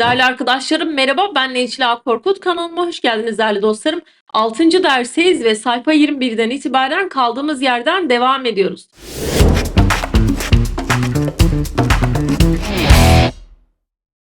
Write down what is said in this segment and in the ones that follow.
Değerli arkadaşlarım merhaba ben Necla Korkut kanalıma hoş geldiniz değerli dostlarım. 6. dersteyiz ve sayfa 21'den itibaren kaldığımız yerden devam ediyoruz.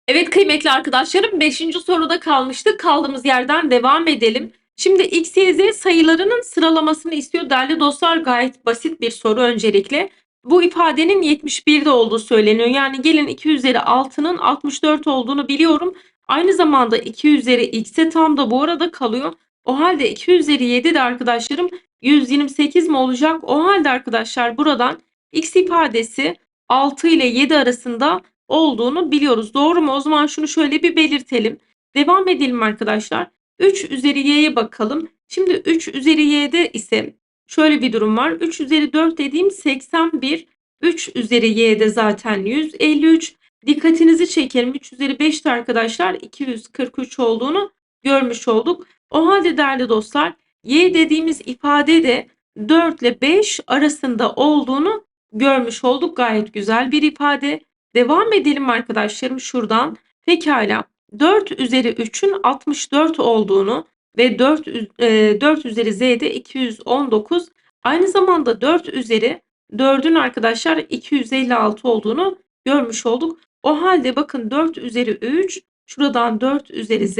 Evet kıymetli arkadaşlarım 5. soruda kalmıştık. Kaldığımız yerden devam edelim. Şimdi x, y, z sayılarının sıralamasını istiyor değerli dostlar. Gayet basit bir soru öncelikle. Bu ifadenin 71'de olduğu söyleniyor. Yani gelin 2 üzeri 6'nın 64 olduğunu biliyorum. Aynı zamanda 2 üzeri x'e tam da bu arada kalıyor. O halde 2 üzeri 7 de arkadaşlarım 128 mi olacak? O halde arkadaşlar buradan x ifadesi 6 ile 7 arasında olduğunu biliyoruz. Doğru mu? O zaman şunu şöyle bir belirtelim. Devam edelim arkadaşlar. 3 üzeri y'ye bakalım. Şimdi 3 üzeri y'de ise şöyle bir durum var. 3 üzeri 4 dediğim 81. 3 üzeri y'de zaten 153. Dikkatinizi çekerim. 3 üzeri 5'te arkadaşlar 243 olduğunu görmüş olduk. O halde değerli dostlar y dediğimiz ifade de 4 ile 5 arasında olduğunu görmüş olduk. Gayet güzel bir ifade. Devam edelim arkadaşlarım şuradan. Pekala 4 üzeri 3'ün 64 olduğunu ve 4, e, 4 üzeri z'de 219 aynı zamanda 4 üzeri 4'ün arkadaşlar 256 olduğunu görmüş olduk. O halde bakın 4 üzeri 3 şuradan 4 üzeri z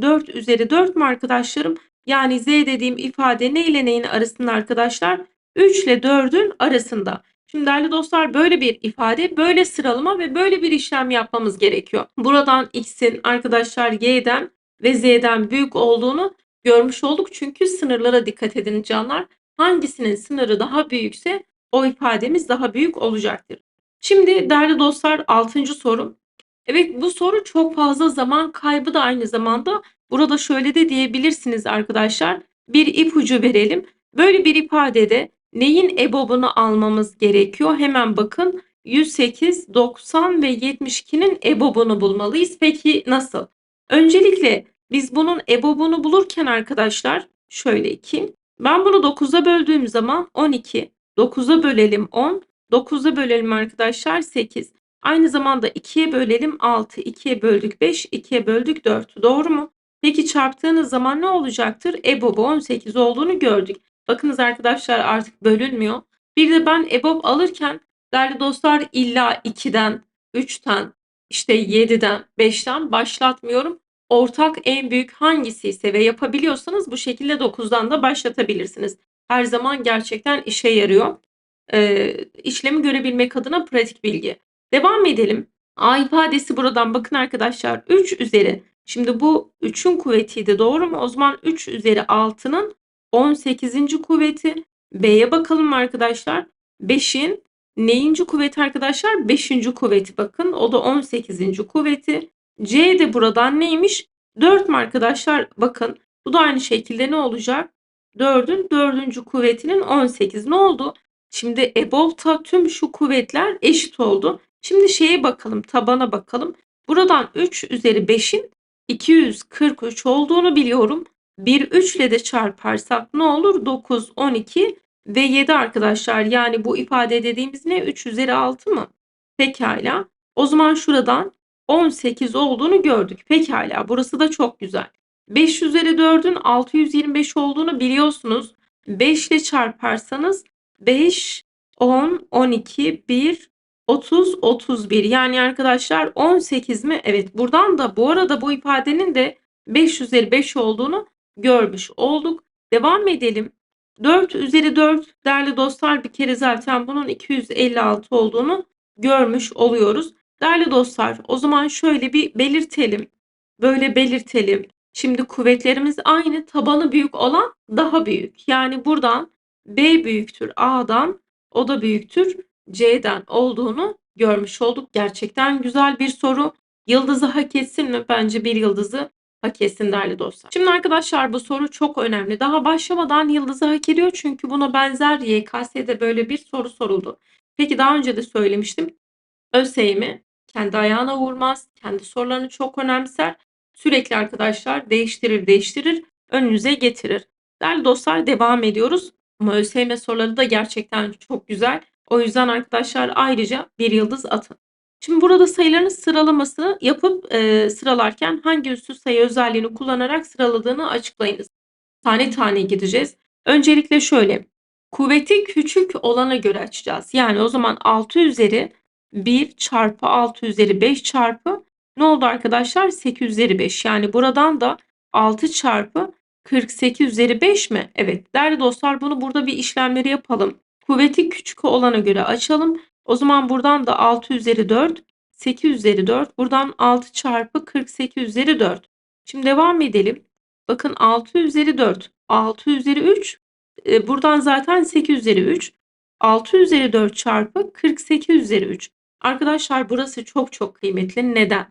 4 üzeri 4 mü arkadaşlarım? Yani z dediğim ifade ne ile neyin arasında arkadaşlar? 3 ile 4'ün arasında. Şimdi değerli dostlar böyle bir ifade, böyle sıralama ve böyle bir işlem yapmamız gerekiyor. Buradan x'in arkadaşlar y'den ve z'den büyük olduğunu görmüş olduk. Çünkü sınırlara dikkat edin canlar. Hangisinin sınırı daha büyükse o ifademiz daha büyük olacaktır. Şimdi değerli dostlar 6. soru. Evet bu soru çok fazla zaman kaybı da aynı zamanda. Burada şöyle de diyebilirsiniz arkadaşlar. Bir ipucu verelim. Böyle bir ifadede neyin EBOB'unu almamız gerekiyor? Hemen bakın 108, 90 ve 72'nin EBOB'unu bulmalıyız. Peki nasıl? Öncelikle biz bunun EBOB'unu bulurken arkadaşlar şöyle ki ben bunu 9'a böldüğüm zaman 12, 9'a bölelim 10, 9'a bölelim arkadaşlar 8. Aynı zamanda 2'ye bölelim 6, 2'ye böldük 5, 2'ye böldük 4. Doğru mu? Peki çarptığınız zaman ne olacaktır? EBOB'u 18 olduğunu gördük. Bakınız arkadaşlar artık bölünmüyor. Bir de ben EBOB alırken değerli dostlar illa 2'den, 3'ten, işte 7'den, 5'ten başlatmıyorum. Ortak en büyük hangisi ise ve yapabiliyorsanız bu şekilde 9'dan da başlatabilirsiniz. Her zaman gerçekten işe yarıyor. Ee, işlemi görebilmek adına pratik bilgi. Devam edelim. A ifadesi buradan bakın arkadaşlar 3 üzeri. Şimdi bu 3'ün kuvvetiydi doğru mu? O zaman 3 üzeri 6'nın 18. kuvveti. B'ye bakalım arkadaşlar. 5'in neyinci kuvveti arkadaşlar? 5. kuvveti bakın. O da 18. kuvveti. C de buradan neymiş? 4 mü arkadaşlar? Bakın bu da aynı şekilde ne olacak? 4'ün 4. kuvvetinin 18. Ne oldu? Şimdi EBOV'ta tüm şu kuvvetler eşit oldu. Şimdi şeye bakalım, tabana bakalım. Buradan 3 üzeri 5'in 243 olduğunu biliyorum. Bir 3 ile de çarparsak ne olur? 9, 12 ve 7 arkadaşlar. Yani bu ifade dediğimiz ne? 3 üzeri 6 mı? Pekala. O zaman şuradan 18 olduğunu gördük. Pekala. Burası da çok güzel. 5 üzeri 4'ün 625 olduğunu biliyorsunuz. 5 ile çarparsanız 5, 10, 12, 1, 30, 31. Yani arkadaşlar 18 mi? Evet. Buradan da bu arada bu ifadenin de 5 üzeri 5 olduğunu görmüş olduk. Devam edelim. 4 üzeri 4 değerli dostlar bir kere zaten bunun 256 olduğunu görmüş oluyoruz. Değerli dostlar o zaman şöyle bir belirtelim. Böyle belirtelim. Şimdi kuvvetlerimiz aynı. Tabanı büyük olan daha büyük. Yani buradan B büyüktür A'dan o da büyüktür C'den olduğunu görmüş olduk. Gerçekten güzel bir soru. Yıldızı hak etsin mi? Bence bir yıldızı hak etsin değerli dostlar. Şimdi arkadaşlar bu soru çok önemli. Daha başlamadan yıldızı hak ediyor çünkü buna benzer YKS'de böyle bir soru soruldu. Peki daha önce de söylemiştim. ÖSYM kendi ayağına vurmaz. Kendi sorularını çok önemser. Sürekli arkadaşlar değiştirir değiştirir önünüze getirir. Değerli dostlar devam ediyoruz. Ama ÖSYM soruları da gerçekten çok güzel. O yüzden arkadaşlar ayrıca bir yıldız atın. Şimdi burada sayıların sıralamasını yapıp e, sıralarken hangi üstsüz sayı özelliğini kullanarak sıraladığını açıklayınız. Tane tane gideceğiz. Öncelikle şöyle. Kuvveti küçük olana göre açacağız. Yani o zaman 6 üzeri 1 çarpı 6 üzeri 5 çarpı ne oldu arkadaşlar? 8 üzeri 5. Yani buradan da 6 çarpı 48 üzeri 5 mi? Evet. Değerli dostlar bunu burada bir işlemleri yapalım. Kuvveti küçük olana göre açalım. O zaman buradan da 6 üzeri 4, 8 üzeri 4. Buradan 6 çarpı 48 üzeri 4. Şimdi devam edelim. Bakın 6 üzeri 4, 6 üzeri 3. E, buradan zaten 8 üzeri 3. 6 üzeri 4 çarpı 48 üzeri 3. Arkadaşlar burası çok çok kıymetli. Neden?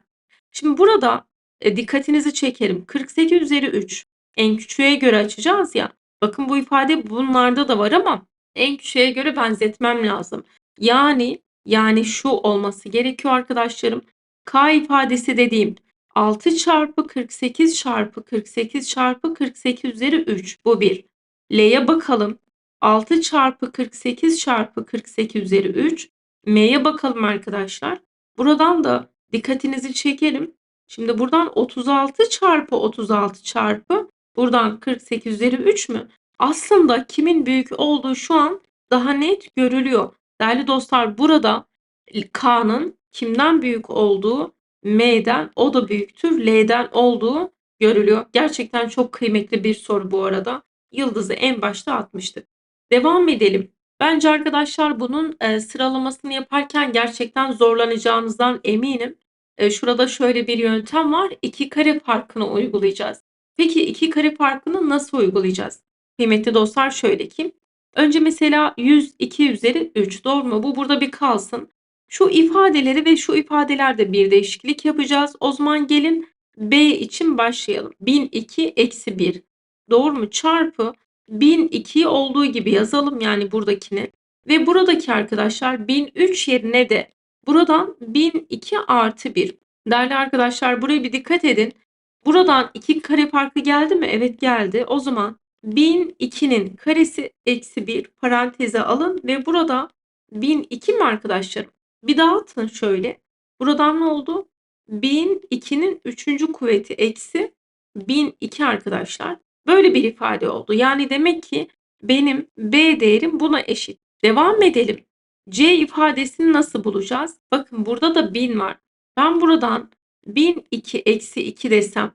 Şimdi burada e, dikkatinizi çekerim. 48 üzeri 3 en küçüğe göre açacağız ya. Bakın bu ifade bunlarda da var ama en küçüğe göre benzetmem lazım. Yani yani şu olması gerekiyor arkadaşlarım. K ifadesi dediğim 6 çarpı 48 çarpı 48 çarpı 48 üzeri 3. Bu bir. L'ye bakalım. 6 çarpı 48 çarpı 48 üzeri 3. M'ye bakalım arkadaşlar. Buradan da dikkatinizi çekelim. Şimdi buradan 36 çarpı 36 çarpı buradan 48 üzeri 3 mü? Aslında kimin büyük olduğu şu an daha net görülüyor. Değerli dostlar burada K'nın kimden büyük olduğu M'den o da büyüktür L'den olduğu görülüyor. Gerçekten çok kıymetli bir soru bu arada. Yıldızı en başta atmıştık. Devam edelim. Bence arkadaşlar bunun e, sıralamasını yaparken gerçekten zorlanacağınızdan eminim. E, şurada şöyle bir yöntem var. İki kare farkını uygulayacağız. Peki iki kare farkını nasıl uygulayacağız? Kıymetli dostlar şöyle ki. Önce mesela 102 üzeri 3 doğru mu? Bu burada bir kalsın. Şu ifadeleri ve şu ifadelerde bir değişiklik yapacağız. O zaman gelin B için başlayalım. 1002 eksi 1 doğru mu? Çarpı 1002'yi olduğu gibi yazalım yani buradakini. Ve buradaki arkadaşlar 1003 yerine de buradan 1002 artı 1. Değerli arkadaşlar buraya bir dikkat edin. Buradan 2 kare farkı geldi mi? Evet geldi. O zaman 1002'nin karesi eksi 1 paranteze alın ve burada 1002 mi arkadaşlarım? Bir dağıtın şöyle. Buradan ne oldu? 1002'nin 3. kuvveti eksi 1002 arkadaşlar. Böyle bir ifade oldu. Yani demek ki benim B değerim buna eşit. Devam edelim. C ifadesini nasıl bulacağız? Bakın burada da 1000 var. Ben buradan 1002 eksi 2 desem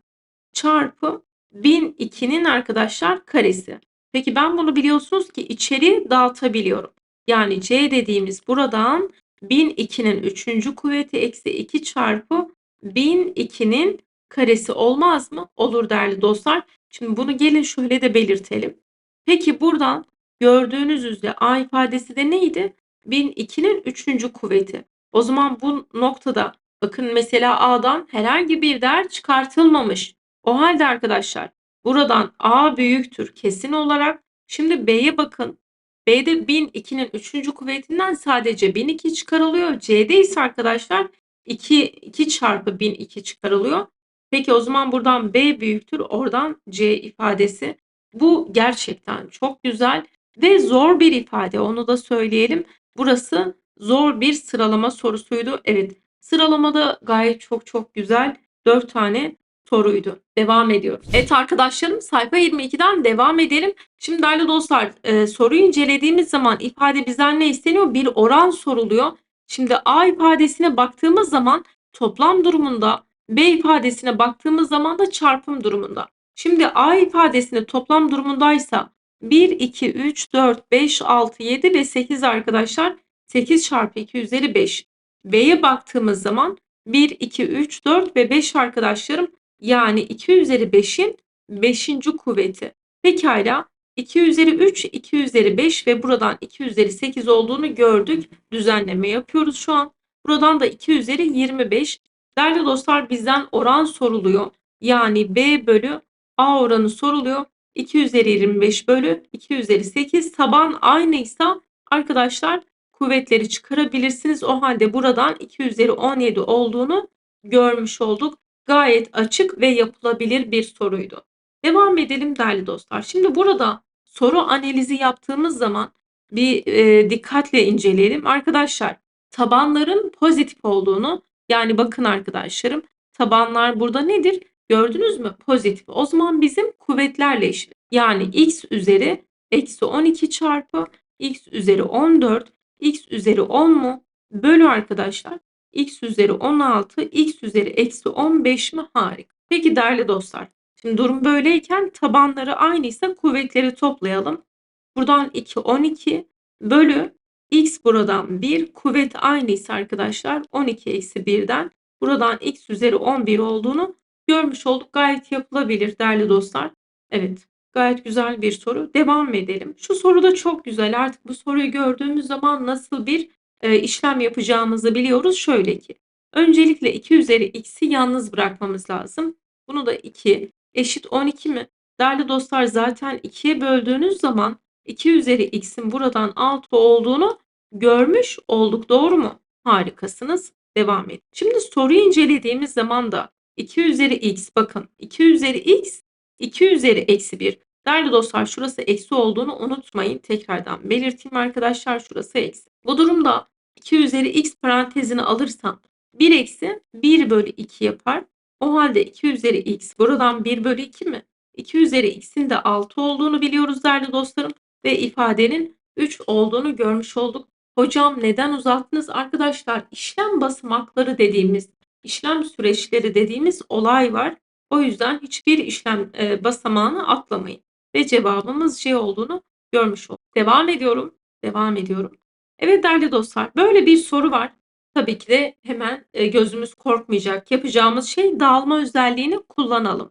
çarpı 1002'nin arkadaşlar karesi. Peki ben bunu biliyorsunuz ki içeri dağıtabiliyorum. Yani C dediğimiz buradan 1002'nin 3. kuvveti eksi 2 çarpı 1002'nin karesi olmaz mı? Olur değerli dostlar. Şimdi bunu gelin şöyle de belirtelim. Peki buradan gördüğünüz üzere A ifadesi de neydi? 1002'nin 3. kuvveti. O zaman bu noktada bakın mesela A'dan herhangi bir değer çıkartılmamış. O halde arkadaşlar buradan A büyüktür kesin olarak. Şimdi B'ye bakın. B'de 1002'nin 3. kuvvetinden sadece 1002 çıkarılıyor. C'de ise arkadaşlar 2, 2 çarpı 1002 çıkarılıyor. Peki o zaman buradan B büyüktür. Oradan C ifadesi. Bu gerçekten çok güzel ve zor bir ifade. Onu da söyleyelim. Burası zor bir sıralama sorusuydu. Evet sıralamada gayet çok çok güzel. 4 tane soruydu. Devam ediyoruz. Evet arkadaşlarım sayfa 22'den devam edelim. Şimdi değerli dostlar e, soruyu incelediğimiz zaman ifade bizden ne isteniyor? Bir oran soruluyor. Şimdi A ifadesine baktığımız zaman toplam durumunda B ifadesine baktığımız zaman da çarpım durumunda. Şimdi A ifadesinde toplam durumundaysa 1, 2, 3, 4, 5, 6, 7 ve 8 arkadaşlar 8 çarpı 2 üzeri 5. B'ye baktığımız zaman 1, 2, 3, 4 ve 5 arkadaşlarım yani 2 üzeri 5'in 5. kuvveti. Pekala 2 üzeri 3, 2 üzeri 5 ve buradan 2 üzeri 8 olduğunu gördük. Düzenleme yapıyoruz şu an. Buradan da 2 üzeri 25. Değerli dostlar bizden oran soruluyor. Yani B bölü A oranı soruluyor. 2 üzeri 25 bölü 2 üzeri 8 taban aynıysa arkadaşlar kuvvetleri çıkarabilirsiniz. O halde buradan 2 üzeri 17 olduğunu görmüş olduk. Gayet açık ve yapılabilir bir soruydu. Devam edelim değerli dostlar. Şimdi burada soru analizi yaptığımız zaman bir e, dikkatle inceleyelim. Arkadaşlar tabanların pozitif olduğunu yani bakın arkadaşlarım tabanlar burada nedir? Gördünüz mü? Pozitif. O zaman bizim kuvvetlerle işlem. Yani x üzeri eksi 12 çarpı x üzeri 14 x üzeri 10 mu? Bölü arkadaşlar x üzeri 16 x üzeri eksi 15 mi? Harika. Peki değerli dostlar. Şimdi durum böyleyken tabanları aynıysa kuvvetleri toplayalım. Buradan 2 12 bölü x buradan 1 kuvvet aynıysa arkadaşlar 12 eksi 1'den buradan x üzeri 11 olduğunu görmüş olduk. Gayet yapılabilir değerli dostlar. Evet gayet güzel bir soru. Devam edelim. Şu soru da çok güzel. Artık bu soruyu gördüğümüz zaman nasıl bir e, işlem yapacağımızı biliyoruz. Şöyle ki öncelikle 2 üzeri x'i yalnız bırakmamız lazım. Bunu da 2 eşit 12 mi? Değerli dostlar zaten 2'ye böldüğünüz zaman 2 üzeri x'in buradan 6 olduğunu görmüş olduk. Doğru mu? Harikasınız. Devam edin. Şimdi soruyu incelediğimiz zaman da 2 üzeri x bakın 2 üzeri x 2 üzeri eksi 1. Değerli dostlar şurası eksi olduğunu unutmayın. Tekrardan belirteyim arkadaşlar şurası eksi. Bu durumda 2 üzeri x parantezini alırsam 1 eksi 1 bölü 2 yapar. O halde 2 üzeri x buradan 1 bölü 2 mi? 2 üzeri x'in de 6 olduğunu biliyoruz değerli dostlarım. Ve ifadenin 3 olduğunu görmüş olduk. Hocam neden uzattınız? Arkadaşlar işlem basamakları dediğimiz, işlem süreçleri dediğimiz olay var. O yüzden hiçbir işlem e, basamağını atlamayın. Ve cevabımız C olduğunu görmüş olduk. Devam ediyorum. Devam ediyorum. Evet değerli dostlar böyle bir soru var. Tabii ki de hemen e, gözümüz korkmayacak. Yapacağımız şey dağılma özelliğini kullanalım.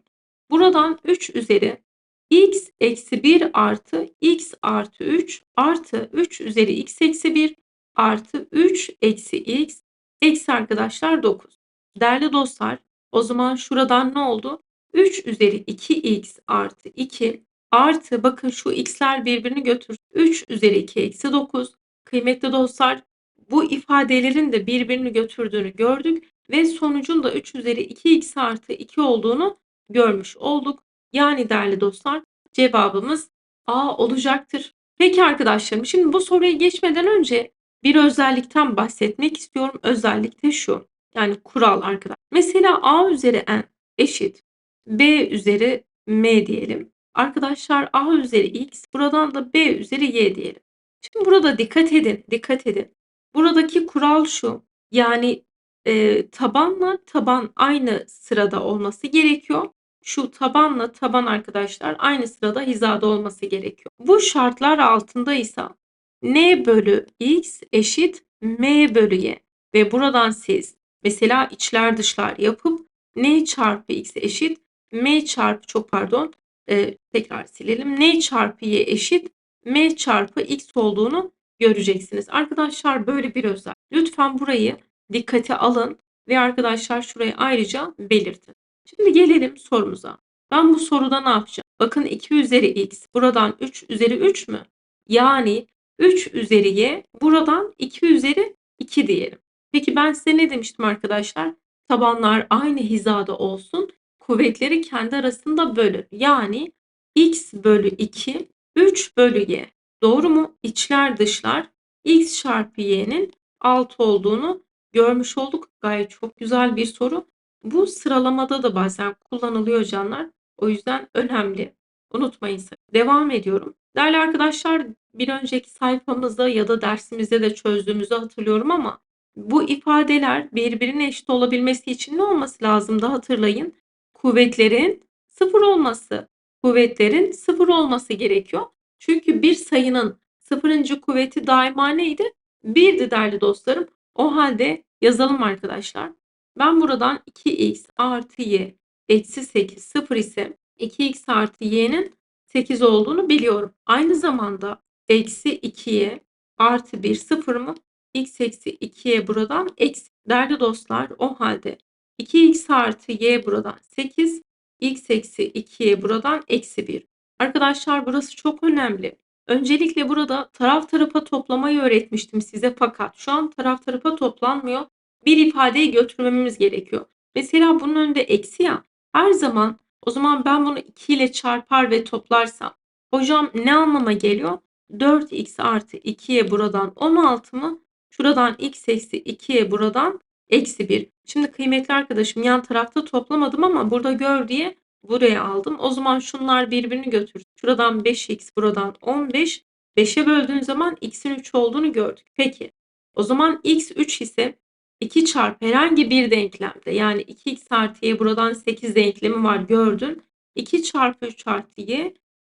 Buradan 3 üzeri x eksi 1 artı x artı 3 artı 3 üzeri x eksi 1 artı 3 eksi x eksi arkadaşlar 9. Değerli dostlar o zaman şuradan ne oldu? 3 üzeri 2x artı 2 artı bakın şu x'ler birbirini götür. 3 üzeri 2 eksi 9. Kıymetli dostlar bu ifadelerin de birbirini götürdüğünü gördük ve sonucun da 3 üzeri 2x artı 2 olduğunu görmüş olduk. Yani değerli dostlar cevabımız A olacaktır. Peki arkadaşlarım şimdi bu soruya geçmeden önce bir özellikten bahsetmek istiyorum. Özellik de şu. Yani kural arkadaşlar. Mesela A üzeri n eşit B üzeri m diyelim. Arkadaşlar A üzeri x buradan da B üzeri y diyelim. Şimdi burada dikkat edin. Dikkat edin. Buradaki kural şu. Yani e, tabanla taban aynı sırada olması gerekiyor. Şu tabanla taban arkadaşlar aynı sırada hizada olması gerekiyor. Bu şartlar altındaysa n bölü x eşit m bölü y. Ve buradan siz mesela içler dışlar yapıp n çarpı x eşit m çarpı çok pardon e, tekrar silelim. n çarpı y eşit m çarpı x olduğunu göreceksiniz. Arkadaşlar böyle bir özel. Lütfen burayı dikkate alın ve arkadaşlar şurayı ayrıca belirtin. Şimdi gelelim sorumuza. Ben bu soruda ne yapacağım? Bakın 2 üzeri x buradan 3 üzeri 3 mü? Yani 3 üzeri y buradan 2 üzeri 2 diyelim. Peki ben size ne demiştim arkadaşlar? Tabanlar aynı hizada olsun. Kuvvetleri kendi arasında bölün. Yani x bölü 2 3 bölü y. Doğru mu? İçler dışlar x çarpı y'nin 6 olduğunu görmüş olduk. Gayet çok güzel bir soru. Bu sıralamada da bazen kullanılıyor canlar. O yüzden önemli. Unutmayın. Devam ediyorum. Değerli arkadaşlar bir önceki sayfamızda ya da dersimizde de çözdüğümüzü hatırlıyorum ama bu ifadeler birbirine eşit olabilmesi için ne olması lazım da hatırlayın. Kuvvetlerin sıfır olması. Kuvvetlerin sıfır olması gerekiyor. Çünkü bir sayının sıfırıncı kuvveti daima neydi? Birdi değerli dostlarım. O halde yazalım arkadaşlar. Ben buradan 2x artı y eksi 8 sıfır ise 2x artı y'nin 8 olduğunu biliyorum. Aynı zamanda eksi 2'ye artı 1 sıfır mı? x eksi 2'ye buradan eksi. Değerli dostlar o halde 2x artı y buradan 8 x eksi 2'ye buradan eksi 1. Arkadaşlar burası çok önemli. Öncelikle burada taraf tarafa toplamayı öğretmiştim size fakat şu an taraf tarafa toplanmıyor. Bir ifadeyi götürmemiz gerekiyor. Mesela bunun önünde eksi ya. Her zaman o zaman ben bunu 2 ile çarpar ve toplarsam. Hocam ne anlama geliyor? 4x artı 2'ye buradan 16 mı? Şuradan x eksi 2'ye buradan eksi 1. Şimdi kıymetli arkadaşım yan tarafta toplamadım ama burada gör diye buraya aldım. O zaman şunlar birbirini götür. Şuradan 5x buradan 15. 5'e böldüğün zaman x'in 3 olduğunu gördük. Peki o zaman x 3 ise 2 çarpı herhangi bir denklemde yani 2x artı y buradan 8 denklemi var gördün. 2 çarpı 3 artı y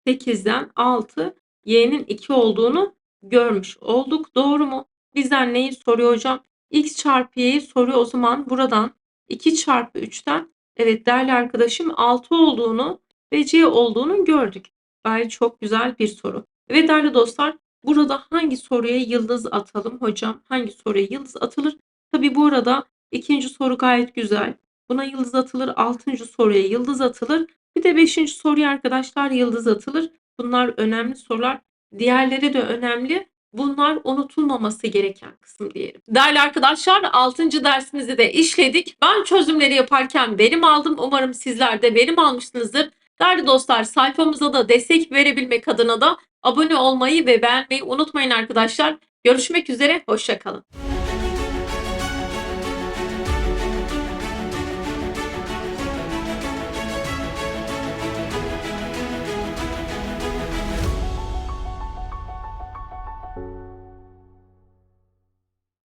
8'den 6 y'nin 2 olduğunu görmüş olduk. Doğru mu? Bizden neyi soruyor hocam? X çarpı y'yi soruyor o zaman buradan 2 çarpı 3'ten evet değerli arkadaşım 6 olduğunu ve c olduğunu gördük. Gayet çok güzel bir soru. Evet değerli dostlar burada hangi soruya yıldız atalım hocam? Hangi soruya yıldız atılır? Tabi bu arada ikinci soru gayet güzel. Buna yıldız atılır. Altıncı soruya yıldız atılır. Bir de beşinci soruya arkadaşlar yıldız atılır. Bunlar önemli sorular. Diğerleri de önemli. Bunlar unutulmaması gereken kısım diyelim. Değerli arkadaşlar 6. dersimizi de işledik. Ben çözümleri yaparken verim aldım. Umarım sizler de verim almışsınızdır. Değerli dostlar sayfamıza da destek verebilmek adına da abone olmayı ve beğenmeyi unutmayın arkadaşlar. Görüşmek üzere, hoşçakalın.